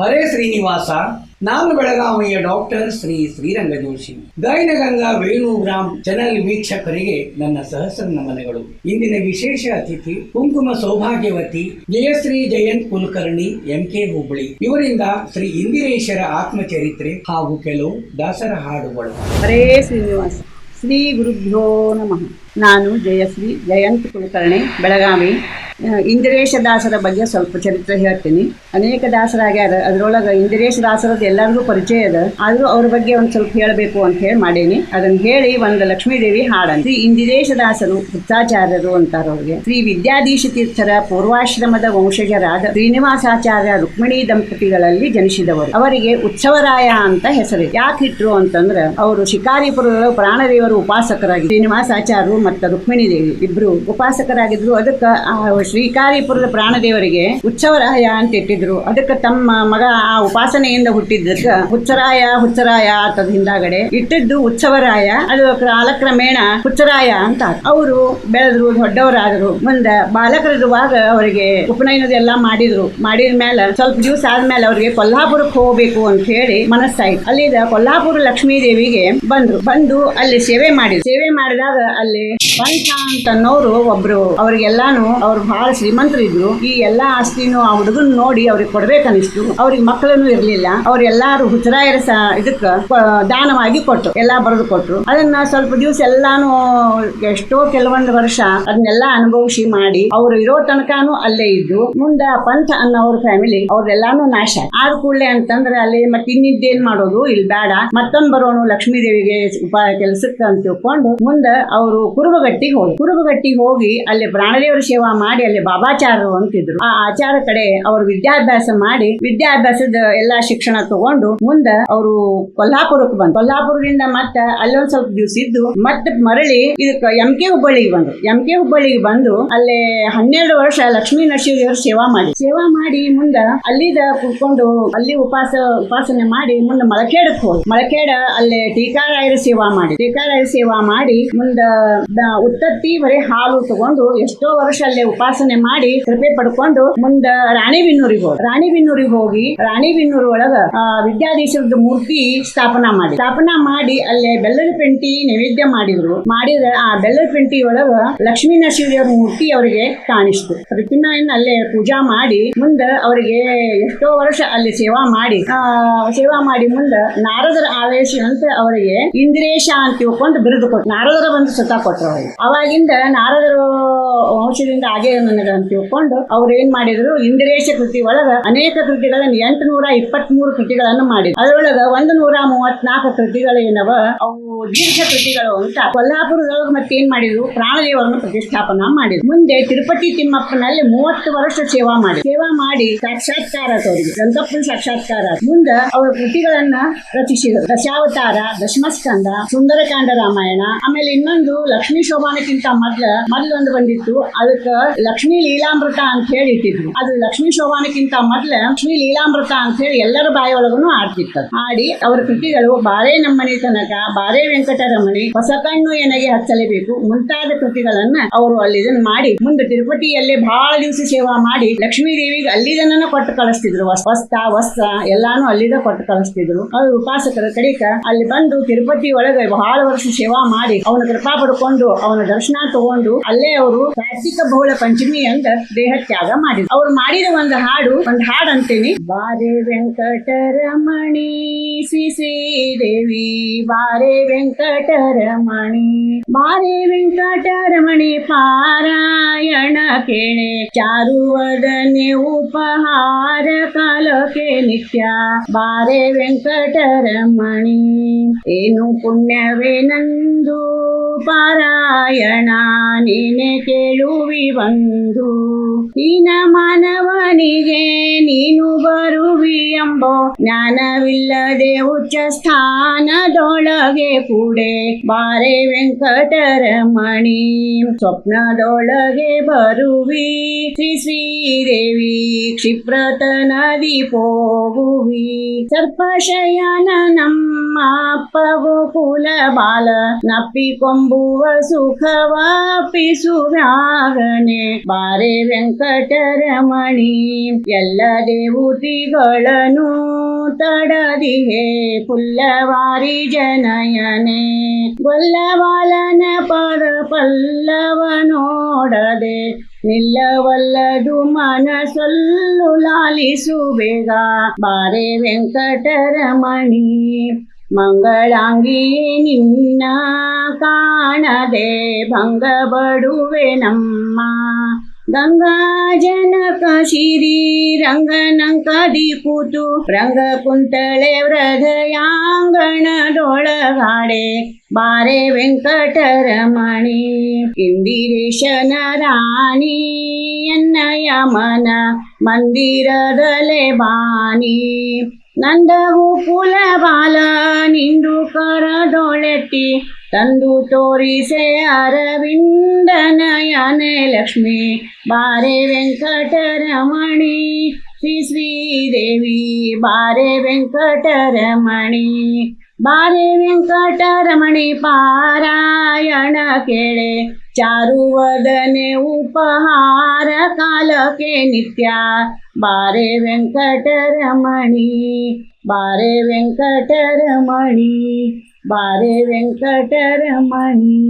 ಹರೇ ಶ್ರೀನಿವಾಸ, ನಾನು ಬೆಳಗಾವಿಯ doctor Shri Shriranga Joshi Gayanaganga Venugram channel ವೀಕ್ಷಕರಿಗೆ ನನ್ನ ಸಹಸ್ರ ನಮನಗಳು ಇಂದಿನ ವಿಶೇಷ ಅತಿಥಿ ಕುಂಕುಮ ಸೌಭಾಗ್ಯವತಿ, ಜಯಶ್ರೀ ಜಯಂತ್ ಕುಲಕರ್ಣಿ ಎಂ ಕೆ ಹುಬ್ಬಳ್ಳಿ ಇವರಿಂದ ಶ್ರೀ ಇಂದಿರೇಶರ ಆತ್ಮಚರಿತ್ರೆ ಹಾಗೂ ಕೆಲವು ದಾಸರ ಹಾಡುಗಳು. ಹರೇ ಶ್ರೀನಿವಾಸ. ಶ್ರೀ ಗುರುಭ್ಯೋ ನಮಃ. ನಾನು ಜಯಶ್ರೀ, ಜಯಂತ್ ಕುಲಕರ್ಣಿ, ಬೆಳಗಾವಿ. ಇಂದಿರೇಶ ದಾಸರ ಬಗ್ಗೆ ಸ್ವಲ್ಪ ಚರಿತ್ರೆ ಹೇಳ್ತೀನಿ. ಅನೇಕ ದಾಸರಾಗ್ಯಾರ ಅದರೊಳಗೆ ಇಂದಿರೇಶ ದಾಸರದ್ದು ಎಲ್ಲರಿಗೂ ಪರಿಚಯ ಅದ. ಆದರೂ ಅವ್ರ ಬಗ್ಗೆ ಒಂದು ಸ್ವಲ್ಪ ಹೇಳಬೇಕು ಅಂತ ಹೇಳಿ ಮಾಡೇನಿ. ಅದನ್ನ ಹೇಳಿ ಒಂದು ಲಕ್ಷ್ಮೀದೇವಿ ಹಾಡಂತ ಇಂದಿರೇಶ ದಾಸರು, ವೃತ್ತಾಚಾರ್ಯರು ಅಂತಾರ ಅವ್ರಿಗೆ. ಶ್ರೀ ವಿದ್ಯಾಧೀಶ ತೀರ್ಥರ ಪೂರ್ವಾಶ್ರಮದ ವಂಶಜರಾದ ಶ್ರೀನಿವಾಸಾಚಾರ್ಯ ರುಕ್ಮಿಣಿ ದಂಪತಿಗಳಲ್ಲಿ ಜನಿಸಿದವರು. ಅವರಿಗೆ ಉತ್ಸವರಾಯ ಅಂತ ಹೆಸರು ಯಾಕಿಟ್ರು ಅಂತಂದ್ರೆ, ಅವರು ಶಿಕಾರಿಪುರದ ಪ್ರಾಣದೇವರು ಉಪಾಸಕರಾಗಿ ಶ್ರೀನಿವಾಸಾಚಾರ್ಯರು ಮತ್ತು ರುಕ್ಮಿಣಿ ದೇವಿ ಇಬ್ರು ಉಪಾಸಕರಾಗಿದ್ರು. ಅದಕ್ಕೆ ಶ್ರೀಕಾರಿಪುರದ ಪ್ರಾಣದೇವರಿಗೆ ಹುಚ್ಚವರಾಯ ಅಂತ ಇಟ್ಟಿದ್ರು ಅದಕ್ಕೆ ತಮ್ಮ ಮಗ ಆ ಉಪಾಸನೆಯಿಂದ ಹುಟ್ಟಿದ್ದಕ್ಕೆ ಹುಚ್ಚರಾಯ ಹುಚ್ಚರಾಯ ಅಂತದ ಹಿಂದಾಗಡೆ ಇಟ್ಟಿದ್ದು ಉತ್ಸವರಾಯ ಅದು ಕಾಲಕ್ರಮೇಣ ಹುಚ್ಚರಾಯ ಅಂತ ಅವರು ಬೆಳೆದ್ರು, ದೊಡ್ಡವರಾದರು. ಮುಂದೆ ಬಾಲಕರಿರುವಾಗ ಅವರಿಗೆ ಉಪನಯನದೆಲ್ಲ ಮಾಡಿದ್ರು. ಮಾಡಿದ ಮೇಲೆ ಸ್ವಲ್ಪ ದಿವಸ ಆದ್ಮೇಲೆ ಅವರಿಗೆ ಕೊಲ್ಹಾಪುರಕ್ಕೆ ಹೋಗ್ಬೇಕು ಅಂತ ಹೇಳಿ ಮನಸ್ಸಾಯ್ತು. ಅಲ್ಲಿ ಕೊಲ್ಹಾಪುರ ಲಕ್ಷ್ಮೀ ದೇವಿಗೆ ಬಂದ್ರು. ಬಂದು ಅಲ್ಲಿ ಸೇವೆ ಮಾಡಿದ್ರು. ಸೇವೆ ಮಾಡಿದಾಗ ಅಲ್ಲಿ ಪಂಚ ಅಂತನ್ನೋರು ಒಬ್ರು. ಅವ್ರಿಗೆಲ್ಲಾನು ಅವ್ರು ಬಹಳ ಶ್ರೀಮಂತರಿದ್ರು. ಈ ಎಲ್ಲಾ ಆಸ್ತಿನು ಆ ಹುಡುಗನ್ ನೋಡಿ ಅವ್ರಿಗೆ ಕೊಡ್ಬೇಕನ್ನಿಸ್ತು ಅವ್ರಿಗೆ ಮಕ್ಕಳನ್ನು ಇರ್ಲಿಲ್ಲ. ಅವ್ರೆಲ್ಲಾರು ಹುಚ್ಚರಾಯರ ಇದಕ್ಕ ದಾನವಾಗಿ ಕೊಟ್ರು. ಎಲ್ಲಾ ಬರೆದು ಕೊಟ್ರು. ಅದನ್ನ ಸ್ವಲ್ಪ ದಿವಸ ಎಲ್ಲಾನು ಎಷ್ಟೋ ಕೆಲವೊಂದು ವರ್ಷ ಅದನ್ನೆಲ್ಲ ಅನುಭವಿಸಿ ಮಾಡಿ ಅವ್ರು ಇರೋ ತನಕಾನು ಅಲ್ಲೇ ಇದ್ದು ಮುಂದ ಪಂಥ ಅನ್ನೋರ್ ಫ್ಯಾಮಿಲಿ ಅವ್ರೆಲ್ಲಾನು ನಾಶ. ಆದ ಕೂಡಲೇ ಅಂತಂದ್ರೆ ಅಲ್ಲಿ ಮತ್ತೆ ಇನ್ನಿದ್ದೇನ್ ಮಾಡೋದು? ಇಲ್ಲಿ ಬೇಡ ಮತ್ತೊಂದ್ ಬರೋನು ಲಕ್ಷ್ಮೀ ದೇವಿಗೆ ಉಪಾಯ ಕೆಲಸಕ್ಕೆ ಅಂತ ತಿಳ್ಕೊಂಡು ಮುಂದೆ ಅವರು ಕುರುಬಗಟ್ಟಿಗೆ ಹೋಗಿ. ಕುರುಬಗಟ್ಟಿ ಹೋಗಿ ಅಲ್ಲಿ ಪ್ರಾಣದೇವರ ಸೇವಾ ಮಾಡಿ ಅಲ್ಲಿ ಬಾಬಾಚಾರರು ಅಂತಿದ್ರು. ಆ ಆಚಾರ ಕಡೆ ಅವರು ವಿದ್ಯಾಭ್ಯಾಸ ಮಾಡಿ ವಿದ್ಯಾಭ್ಯಾಸದ ಎಲ್ಲಾ ಶಿಕ್ಷಣ ತಗೊಂಡು ಮುಂದೆ ಅವರು ಕೊಲ್ಹಾಪುರಕ್ಕೆ ಬಂದ್ರು. ಕೊಲ್ಹಾಪುರದಿಂದ ಮತ್ತೆ ಅಲ್ಲೊಂದ್ ಸ್ವಲ್ಪ ದಿವಸ ಇದ್ದು ಮತ್ತೆ ಮರಳಿ ಇದಕ್ಕೆ ಎಂ ಕೆ ಹುಬ್ಬಳ್ಳಿಗೆ ಬಂದ್ರು. ಎಂ ಕೆ ಹುಬ್ಬಳ್ಳಿಗೆ ಬಂದು ಅಲ್ಲಿ ಹನ್ನೆರಡು ವರ್ಷ ಲಕ್ಷ್ಮೀ ನರಸಿಂಹದೇವರು ಸೇವಾ ಮಾಡಿ. ಸೇವಾ ಮಾಡಿ ಮುಂದ ಅಲ್ಲಿದ ಕುತ್ಕೊಂಡು ಅಲ್ಲಿ ಉಪಾಸ, ಉಪಾಸನೆ ಮಾಡಿ ಮುಂದೆ ಮಲಕೇಡಕ್ಕೆ ಹೋಗಿ ಮಳಕೇಡ ಅಲ್ಲಿ ಟೀಕಾರಾಯರ ಸೇವಾ ಮಾಡಿ. ಟೀಕಾರಾಯರ ಸೇವಾ ಮಾಡಿ ಮುಂದ ಉತ್ತತ್ತಿ ಬರೀ ಹಾಲು ತಗೊಂಡು ಎಷ್ಟೋ ವರ್ಷ ಅಲ್ಲೇ ಉಪಾಸನೆ ಮಾಡಿ ಕೃಪೆ ಪಡ್ಕೊಂಡು ಮುಂದ ರಾಣಿಬೆನ್ನೂರಿಗೆ ಹೋಗಿ ರಾಣಿಬೆನ್ನೂರಿಗೆ ಹೋಗಿ ರಾಣಿಬೆನ್ನೂರು ಒಳಗ ವಿದ್ಯಾಧೀಶರದ ಮೂರ್ತಿ ಸ್ಥಾಪನಾ ಮಾಡಿ. ಸ್ಥಾಪನಾ ಮಾಡಿ ಅಲ್ಲೇ ಬೆಲ್ಲದ ಪೆಂಟಿ ನೈವೇದ್ಯ ಮಾಡಿದ್ರು. ಮಾಡಿದ್ರೆ ಆ ಬೆಲ್ಲದ ಪೆಂಟಿ ಒಳಗ ಲಕ್ಷ್ಮೀ ಮೂರ್ತಿ ಅವರಿಗೆ ಕಾಣಿಸ್ತು. ಪ್ರತಿಮೆಯನ್ನ ಅಲ್ಲೇ ಪೂಜಾ ಮಾಡಿ ಮುಂದ ಅವರಿಗೆ ಎಷ್ಟೋ ವರ್ಷ ಅಲ್ಲಿ ಸೇವಾ ಮಾಡಿ, ಆ, ಸೇವಾ ಮಾಡಿ ಮುಂದ ನಾರದರ ಆವೇಶ ಅಂತ ಅವರಿಗೆ ಇಂದಿರೇಶ ಅಂತ ತಿಳ್ಕೊಂಡು ಬಿರುದು ಕೊಟ್ಟು ನಾರದರ ಬಂದು ಸುತ್ತ ಕೊಟ್ಟರು ಅವರಿಗೆ ಅವಾಗಿಂದ ನಾರದರು ವಂಶದಿಂದ ಹಾಗೆ ನನಗೆ ತಿಳ್ಕೊಂಡು ಅವ್ರು ಏನ್ ಮಾಡಿದ್ರು ಇಂದಿರೇಶ ಕೃತಿ ಒಳಗ ಅನೇಕ ಕೃತಿಗಳನ್ನು ಎಂಟು ನೂರ ಇಪ್ಪತ್ತ್ ಮೂರು ಕೃತಿಗಳನ್ನು ಮಾಡಿದ್ರು. ಅದರೊಳಗ ಒಂದು ನೂರ ಮೂವತ್ನಾಲ್ಕು ಕೃತಿಗಳೇನವ? ಅವು ದೀರ್ಘ ಕೃತಿಗಳು ಅಂತ ಕೊಲ್ಲಾಪುರದೊಳಗ ಮತ್ತೇನ್ ಮಾಡಿದ್ರು? ಪ್ರಾಣದೇವರನ್ನು ಪ್ರತಿಷ್ಠಾಪನಾ ಮಾಡಿದ್ರು. ಮುಂದೆ ತಿರುಪತಿ ತಿಮ್ಮಪ್ಪನಲ್ಲಿ ಮೂವತ್ತು ವರ್ಷ ಸೇವಾ ಮಾಡಿ ಸೇವಾ ಮಾಡಿ ಸಾಕ್ಷಾತ್ಕಾರ ಅವರಿಗೆ ಗಂಗಪ್ಪನ ಸಾಕ್ಷಾತ್ಕಾರ. ಮುಂದ ಅವರ ಕೃತಿಗಳನ್ನ ರಚಿಸಿದರು. ದಶಾವತಾರ, ದಶಮಸ್ಕಂದ, ಸುಂದರಕಾಂಡ ರಾಮಾಯಣ, ಆಮೇಲೆ ಇನ್ನೊಂದು ಲಕ್ಷ್ಮೀ ಶೋಭಾನಕ್ಕಿಂತ ಮೊದ್ಲ ಮೊದ್ಲೊಂದು ಬಂದಿತ್ತು. ಅದಕ್ಕೆ ಲಕ್ಷ್ಮೀ ಲೀಲಾಮೃತ ಅಂತ ಹೇಳಿ ಇಟ್ಟಿದ್ರು. ಅದು ಲಕ್ಷ್ಮೀ ಶೋಭಾನಕ್ಕಿಂತ ಮೊದ್ಲ ಲಕ್ಷ್ಮೀ ಲೀಲಾಮೃತ ಅಂತ ಹೇಳಿ ಎಲ್ಲರ ಬಾಯೊಳಗೂ ಆಡ್ತಿತ್ತು. ಆಡಿ ಅವರ ಕೃತಿಗಳು ಬಾರೇ ನಮ್ಮನೆ ತನಕ, ಬಾರೇ ವೆಂಕಟರಮಣಿ ಹೊಸ ಕಣ್ಣು ಎನಗೆ ಹಚ್ಚಲೇಬೇಕು ಮುಂತಾದ ಕೃತಿಗಳನ್ನ ಅವರು ಅಲ್ಲಿ ಇದನ್ನ ಮಾಡಿ, ಮುಂದೆ ತಿರುಪತಿಯಲ್ಲಿ ಬಹಳ ದಿವಸ ಸೇವಾ ಮಾಡಿ ಲಕ್ಷ್ಮೀ ದೇವಿಗೆ ಅಲ್ಲಿದನ್ನ ಕೊಟ್ಟು ಕಳಿಸ್ತಿದ್ರು. ವಸ್ತ ವಸ್ತ ವಸ್ತ್ರ ಎಲ್ಲಾನು ಅಲ್ಲಿದ ಕೊಟ್ಟು ಕಳಿಸ್ತಿದ್ರು. ಅವರು ಉಪಾಸಕರ ಕಡಿಕ ಅಲ್ಲಿ ಬಂದು ತಿರುಪತಿ ಒಳಗೆ ಬಹಳ ವರ್ಷ ಸೇವಾ ಮಾಡಿ ಅವನ ಕೃಪಾ ಅವನ ದರ್ಶನ ತಗೊಂಡು ಅಲ್ಲೇ ಅವರು ಕಾರ್ತಿಕ ಬಹುಳ ಪಂಚಮಿ ಅಂತ ದೇಹ ತ್ಯಾಗ ಮಾಡಿದ್ರು. ಅವ್ರು ಮಾಡಿದ ಒಂದು ಹಾಡು ಒಂದು ಹಾಡು ಅಂತೀನಿ. ಬಾರೆ ವೆಂಕಟರಮಣಿ, ಶ್ರೀ ದೇವಿ, ಬಾರೆ ವೆಂಕಟರಮಣಿ ಬಾರೆ ವೆಂಕಟರಮಣಿ ಪಾರಾಯಣ ಕೇಳೆ ಚಾರುವದನೆ ಉಪಹಾರ ಕಾಲಕ್ಕೆ ನಿತ್ಯ. ಬಾರೆ ವೆಂಕಟರಮಣಿ, ಏನು ಪುಣ್ಯವೇ ನಂದು. ಪಾರಾಯಣ ನೀನೆ ಕೇಳುವಿ ಬಂದು. ನಿನ ಮಾನವನಿಗೆ ನೀನು ಬರುವಿ ಎಂಬೋ ಜ್ಞಾನವಿಲ್ಲದೆ ಉಚ್ಚ ಸ್ಥಾನದೊಳಗೆ ಕೂಡೆ. ಬಾರೆ ವೆಂಕಟರಮಣಿ, ಸ್ವಪ್ನದೊಳಗೆ ಬರುವಿ. ಶ್ರೀ ಶ್ರೀದೇವಿ, ಕ್ಷಿಪ್ರತ ನದಿ ಪೋಗುವಿ ಸರ್ಪಶಯನ ನಮ್ಮ ಅಪ್ಪ ಗೋಕುಲ ಬಾಲ ನಪ್ಪಿಕೊಂಬುವ ಅಂಬುವ ಸುಖವಾಪಿಸುವ್ಯಾಗನೆ ಬಾರೆ ವೆಂಕಟರಮಣಿ ಎಲ್ಲ ದೇವತಿಗಳನ್ನು ತಡದಿಹೆ ಪುಲ್ಲವಾರಿ ಜನಯನೆ ಗೊಲ್ಲವಾಲನ ಪದ ಪಲ್ಲವ ನೋಡದೆ ನಿಲ್ಲವಲ್ಲದು ಮನಸೊಲ್ಲು ಲಾಲಿಸು ಬೇಗ ಬಾರೆ ವೆಂಕಟರಮಣಿ ಮಂಗಳಾಂಗಿ ನಿನ್ನ ಕಾಣದೆ ಭಂಗ ಬಡುವೆ ನಮ್ಮ ಗಂಗಾ ಜನಕ ಶಿರಿ ರಂಗನಂಕದಿ ಕೂತು ರಂಗ ಕುಂತಳೆ ಹೃದಯಾಂಗಣದೊಳಗಾಡೆ ಬಾರೆ ವೆಂಕಟರಮಣಿ ಇಂದಿರೇಶನ ರಾಣಿ ಎನ್ನಯ ಮನ ಮಂದಿರದಲೆ ಬಾನಿ ನಂದವು ಕುಲ ಬಾಲ ನಿಂದು ಕರದೊಳೆತಿ ತಂದು ತೋರಿಸೆ ಅರವಿಂದನಯನೆ ಲಕ್ಷ್ಮಿ. ಬಾರೆ ವೆಂಕಟರಮಣಿ, ಶ್ರೀ ಶ್ರೀದೇವಿ. ಬಾರೆ ವೆಂಕಟರಮಣಿ ಬಾರೆ ವೆಂಕಟರಮಣಿ ಪಾರಾಯಣ ಕೇಳೆ. ಚಾರುವದನೆ ಉಪಹಾರ ಕಾಲಕ್ಕೆ ನಿತ್ಯ ಬಾರೆ ವೆಂಕಟರಮಣಿ ಬಾರೆ ವೆಂಕಟರಮಣಿ ಬಾರೆ ವೆಂಕಟರಮಣಿ